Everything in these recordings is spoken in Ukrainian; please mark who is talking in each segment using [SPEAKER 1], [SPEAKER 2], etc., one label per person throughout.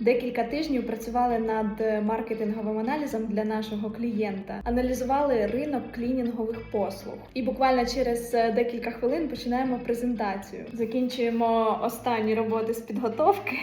[SPEAKER 1] Декілька тижнів працювали над маркетинговим аналізом для нашого клієнта, аналізували ринок клінінгових послуг. І буквально через е, декілька хвилин починаємо презентацію. Закінчуємо останні роботи з підготовки.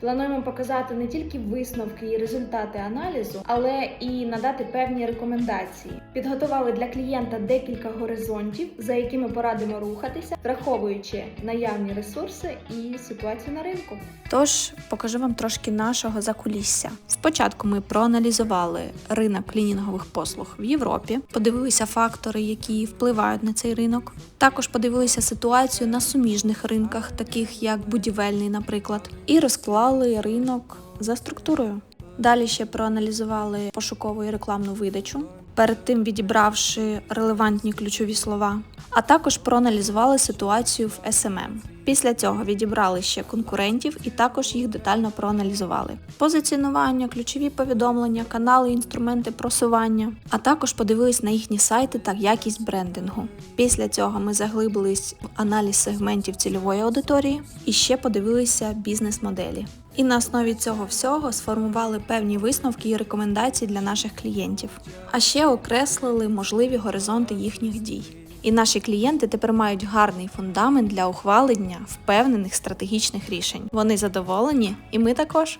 [SPEAKER 1] Плануємо показати не тільки висновки і результати аналізу, але і надати певні рекомендації. Підготували для клієнта декілька горизонтів, за якими порадимо рухатися, враховуючи наявні ресурси і ситуацію на ринку.
[SPEAKER 2] Тож покажу вам трошки нашого закулісся. Спочатку ми проаналізували ринок клінінгових послуг в Європі, подивилися фактори, які впливають на цей ринок. Також подивилися ситуацію на суміжних ринках, таких як будівельний, наприклад, і розклали ринок за структурою. Далі ще проаналізували пошукову і рекламну видачу, перед тим відібравши релевантні ключові слова, а також проаналізували ситуацію в SMM. Після цього відібрали ще конкурентів і також їх детально проаналізували. Позиціонування, ключові повідомлення, канали, інструменти просування, а також подивились на їхні сайти та якість брендингу. Після цього ми заглибились в аналіз сегментів цільової аудиторії і ще подивилися бізнес-моделі. І на основі цього всього сформували певні висновки і рекомендації для наших клієнтів, а ще окреслили можливі горизонти їхніх дій. І наші клієнти тепер мають гарний фундамент для ухвалення впевнених стратегічних рішень. Вони задоволені, і ми також.